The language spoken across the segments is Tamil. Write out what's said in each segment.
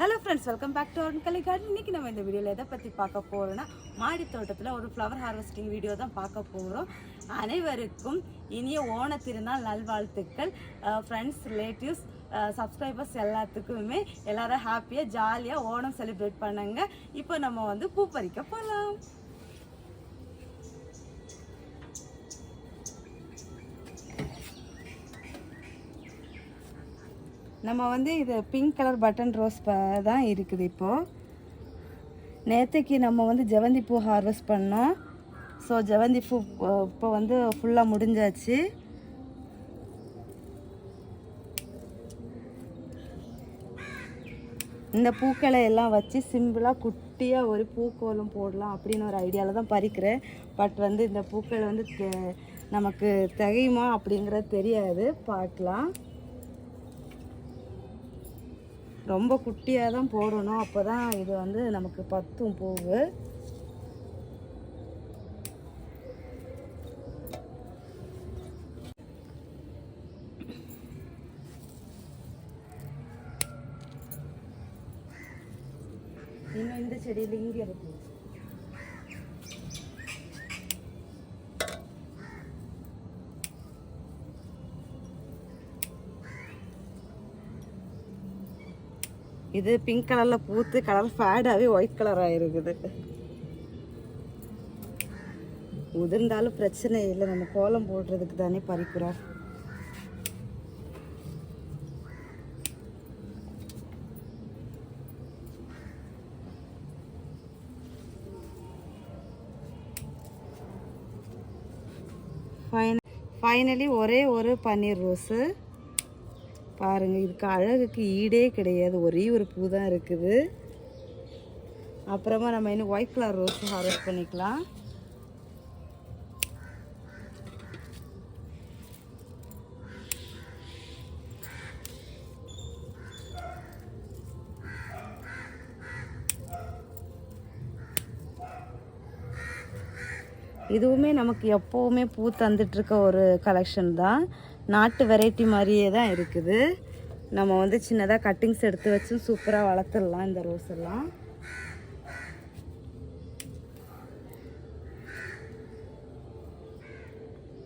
Hello friends welcome back to our Kalai garden இன்னைக்கு நம்ம இந்த வீடியோவில் எதை பற்றி பார்க்க போகிறோன்னா மாடி தோட்டத்தில் ஒரு ஃப்ளவர் ஹார்வெஸ்டிங் வீடியோ தான் பார்க்க போகிறோம் அனைவருக்கும் இனிய ஓண திருநாள் நல்வாழ்த்துக்கள். ஃப்ரெண்ட்ஸ் ரிலேட்டிவ்ஸ் சப்ஸ்கிரைபர்ஸ் எல்லாத்துக்குமே எல்லாரும் ஹாப்பியாக ஜாலியாக ஓணம் செலிப்ரேட் பண்ணுங்க. இப்போ நம்ம வந்து பூ பறிக்க போகலாம் நம்ம வந்து இது பிங்க் கலர் பட்டன் ரோஸ் தான் இருக்குது இப்போது நேற்றுக்கு நம்ம வந்து ஜெவந்தி பூ ஹார்வெஸ்ட் பண்ணோம். ஸோ ஜெவந்தி பூ இப்போ வந்து ஃபுல்லாக முடிஞ்சாச்சு. இந்த பூக்களை எல்லாம் வச்சு சிம்பிளாக குட்டியாக ஒரு பூக்கோலம் போடலாம் அப்படின்னு ஒரு ஐடியாவில் தான் பறிக்கிறேன். பட் வந்து இந்த பூக்கள் வந்து நமக்கு திகையுமா அப்படிங்கிறது தெரியாது. பார்க்கலாம். ரொம்ப குட்டியாக தான் போடணும். அப்போ தான் இது வந்து நமக்கு பத்தும் பூவு. இன்னும் இந்த செடியில் இங்கே இருக்குது இது பிங்க் கலரில் பூத்து கலர் ஃபேடாகவே ஒயிட் கலராக இருக்குது உதிர்ந்தாலும் பிரச்சனை இல்லை. நம்ம கோலம் போடுறதுக்கு தானே பறிக்கிறோம். ஃபைனலி ஒரே ஒரு பன்னீர் ரோஸு. பாருங்க இதுக்கு அழகுக்கு ஈடே கிடையாது. ஒரே ஒரு பூ தான் இருக்குது. அப்புறமா நம்ம இன்னும் ஒயிட் கலர் ரோஸ் ஹார்வெஸ்ட் பண்ணிக்கலாம். இதுவுமே நமக்கு எப்போவுமே பூ தந்துட்டுருக்க ஒரு கலெக்ஷன் தான். நாட்டு வெரைட்டி மாதிரியே தான் இருக்குது. நம்ம வந்து சின்னதாக கட்டிங்ஸ் எடுத்து வச்சு சூப்பராக வளர்த்துடலாம் இந்த ரோஸ் எல்லாம்.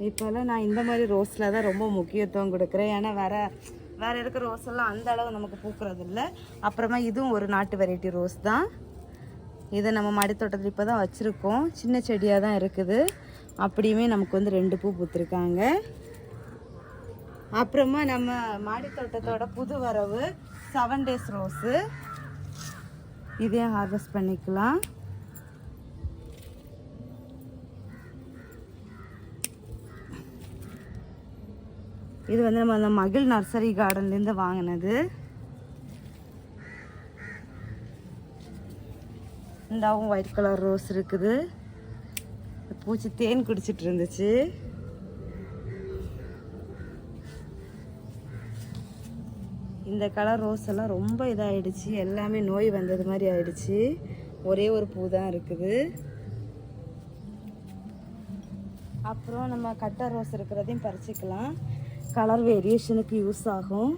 இப்போல்லாம் நான் இந்த மாதிரி ரோஸில் தான் ரொம்ப முக்கியத்துவம் கொடுக்குறேன். ஏன்னா வேறு வேறு இருக்கிற ரோஸ் எல்லாம் அந்த அளவு நமக்கு பூக்கிறது இல்லை அப்புறமா இதுவும் ஒரு நாட்டு வெரைட்டி ரோஸ் தான். இதை நம்ம மடித்தோட்டத்தில் இப்போ தான் வச்சுருக்கோம். சின்ன செடியாக தான் இருக்குது. அப்படியுமே நமக்கு வந்து ரெண்டு பூ பூத்துருக்காங்க. அப்புறமா நம்ம மாடித்தோட்டத்தோட புது வரவு செவன் டேஸ் ரோஸு இதையும் ஹார்வெஸ்ட் பண்ணிக்கலாம். இது வந்து நம்ம அந்த மகிழ் நர்சரி கார்டன்லேருந்து வாங்கினது. இந்தாவும் ஒயிட் கலர் ரோஸ் இருக்குது. பூச்சி தேன் குடிச்சிட்டு இருந்துச்சு. இந்த கலர் ரோஸ் எல்லாம் ரொம்ப இதாகிடுச்சு எல்லாமே நோய் வந்தது மாதிரி ஆயிடுச்சு. ஒரே ஒரு பூ தான் இருக்குது. அப்புறம் நம்ம கட்டர் ரோஸ் இருக்கிறதையும் பறிச்சிக்கலாம். கலர் வேரியேஷனுக்கு யூஸ் ஆகும்.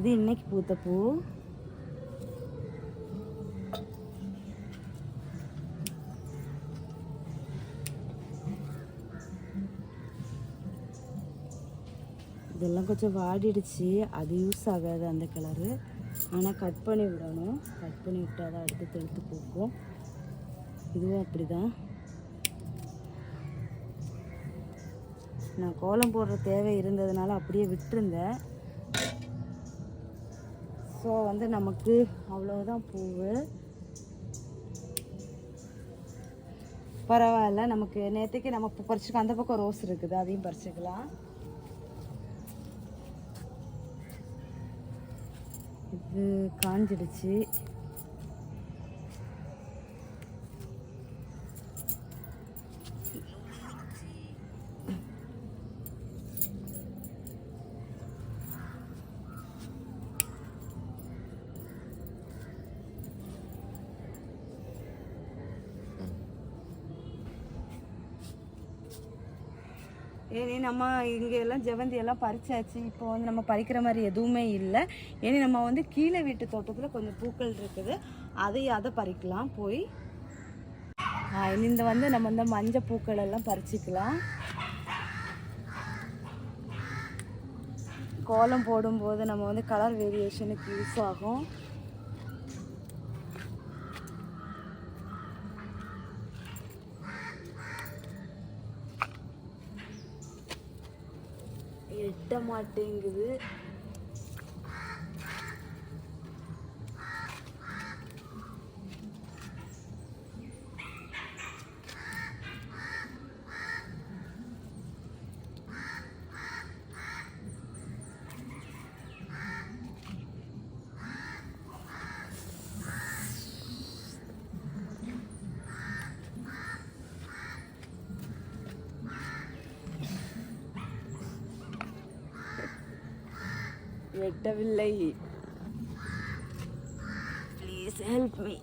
இது இன்னைக்கு பூத்த பூ இதெல்லாம் கொஞ்சம் வாடிடுச்சு. அது யூஸ் ஆகாது அந்த கலரு ஆனால் கட் பண்ணி விடணும். கட் பண்ணி விட்டால் தான் அடுத்து தெளுத்து பூக்கும். இதுவும் அப்படி தான் நான் கோலம் போடுற தேவை இருந்ததுனால அப்படியே விட்டுருந்தேன். ஸோ வந்து நமக்கு அவ்வளோதான் பூவு. பரவாயில்ல நமக்கு நேற்றுக்கு நம்ம இப்போ பறிச்சுக்க அந்த பக்கம் ரோஸ் இருக்குது அதையும் பறிச்சுக்கலாம். இது காஞ்சிடுச்சு. ஏன்னா நம்ம இங்கே எல்லாம் ஜெவந்தி எல்லாம் பறிச்சாச்சு. இப்போ வந்து நம்ம பறிக்கிற மாதிரி எதுவுமே இல்லை. ஏன்னா நம்ம வந்து கீழே வீட்டு தோட்டத்தில் கொஞ்சம் பூக்கள் இருக்குது. அதை அதை பறிக்கலாம். போய். இந்த வந்து நம்ம இந்த மஞ்சள் பூக்கள் எல்லாம் பறிச்சிக்கலாம். கோலம் போடும்போது நம்ம வந்து கலர் வேரியேஷனுக்கு யூஸ் ஆகும். எட்ட மாட்டேங்குது எட்டவில்லை ப்ளீஸ் ஹெல்ப் மீ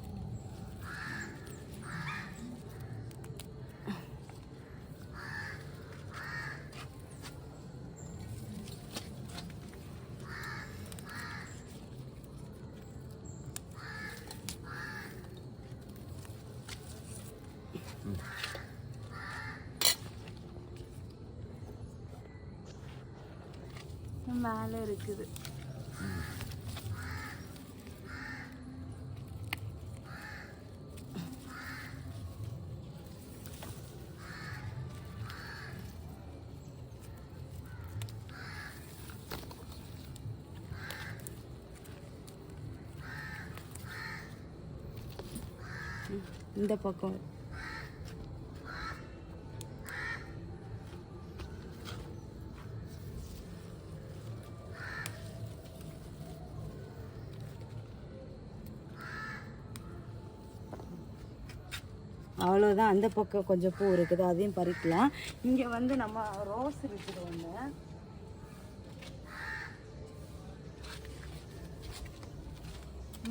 மேலே இருக்குது. இந்த பக்கம். அவ்வளோதான் அந்த பக்கம் கொஞ்சம் பூ இருக்குது. அதையும் பறிக்கலாம். இங்கே வந்து நம்ம ரோஸ் இருக்குது ஒன்று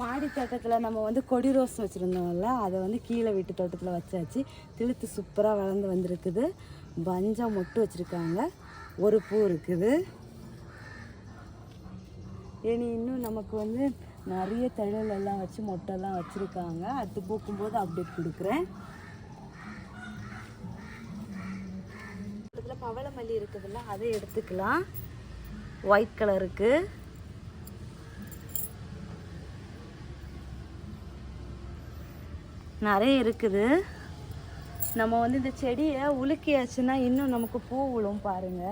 மாடி தோட்டத்தில் நம்ம வந்து கொடி ரோஸ் வச்சுருந்தோம்ல அதை வந்து கீழே வீட்டு தோட்டத்தில் வச்சாச்சு. திழுத்து சூப்பராக வளர்ந்து வந்திருக்குது. பஞ்சம் மொட்டு வச்சுருக்காங்க. ஒரு பூ இருக்குது. இனி இன்னும் நமக்கு வந்து நிறைய தழல் எல்லாம் வச்சு மொட்டெல்லாம் வச்சுருக்காங்க. அடுத்து பூக்கும்போது அப்டேட் கொடுக்குறேன். பவளமல்லி இருக்குதுல்ல அதை எடுத்துக்கலாம். ஒயிட் கலருக்கு நிறைய இருக்குது. நம்ம வந்து இந்த செடியை உலுக்கியாச்சுன்னா இன்னும் நமக்கு பூ விழும் பாருங்க.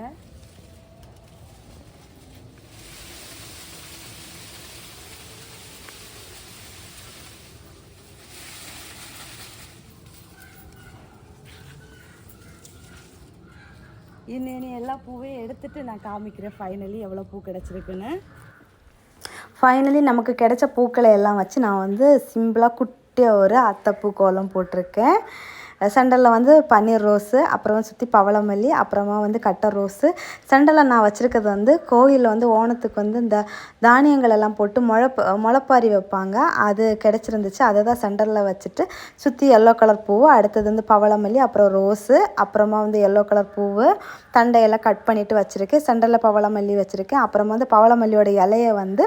இன்னும் எல்லா பூவையும் எடுத்துட்டு நான் காமிக்கிறேன் ஃபைனலி எவ்வளோ பூ கிடச்சிருக்குன்னு. ஃபைனலி நமக்கு கிடைச்ச பூக்களை எல்லாம் வச்சு நான் வந்து சிம்பிளாக குட் குட்டியாக ஒரு அத்தப்பூ கோலம் போட்டிருக்கேன். சென்டரில் வந்து பன்னீர் ரோஸு அப்புறம் சுற்றி பவளமல்லி அப்புறமா வந்து கட்டை ரோஸு. செண்டலில் நான் வச்சுருக்கிறது வந்து கோயிலில் வந்து ஓணத்துக்கு வந்து இந்த தானியங்கள் எல்லாம் போட்டு முளப்பு முளைப்பாரி வைப்பாங்க. அது கிடச்சிருந்துச்சு. அதை தான் சென்டரில் வச்சுட்டு சுற்றி எல்லோ கலர் பூவு அடுத்தது வந்து பவளமல்லி அப்புறம் ரோஸு அப்புறமா வந்து எல்லோ கலர் பூவு தண்டையெல்லாம் கட் பண்ணிவிட்டு வச்சுருக்கேன் சென்டரில் பவளமல்லி வச்சுருக்கேன். அப்புறமா வந்து பவளமல்லியோட இலையை வந்து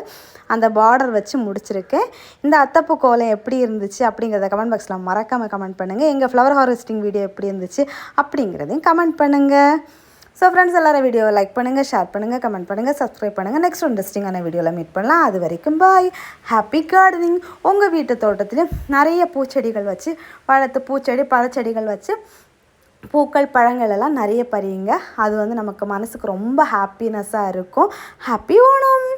அந்த பார்டர் வச்சு முடிச்சிருக்கேன். இந்த அத்தப்பூ கோலம் எப்படி இருந்துச்சு அப்படிங்கிறத கமெண்ட் பாக்ஸில் மறக்காமல் கமெண்ட் பண்ணுங்கள் எங்கள் ஃப்ளவர் ஹார்வெஸ்டிங் வீடியோ எப்படி இருந்துச்சு அப்படிங்கிறதையும் கமெண்ட் பண்ணுங்கள் ஸோ ஃப்ரெண்ட்ஸ் எல்லாரும் வீடியோவை லைக் பண்ணுங்கள் ஷேர் பண்ணுங்கள் கமெண்ட் பண்ணுங்கள் சப்ஸ்கிரைப் பண்ணுங்கள் நெக்ஸ்ட் இன்ட்ரெஸ்டிங்கான வீடியோவில் மீட் பண்ணலாம். அது வரைக்கும் பாய் ஹாப்பி கார்டனிங் உங்கள் வீட்டு தோட்டத்துலேயும் நிறைய பூச்செடிகள் வச்சு வளர்த்து பூச்செடி பழச்செடிகள் வச்சு பூக்கள் பழங்கள் எல்லாம் நிறைய பறியுங்க. அது வந்து நமக்கு மனசுக்கு ரொம்ப ஹாப்பினஸ்ஸாக இருக்கும். ஹாப்பி ஓணம்.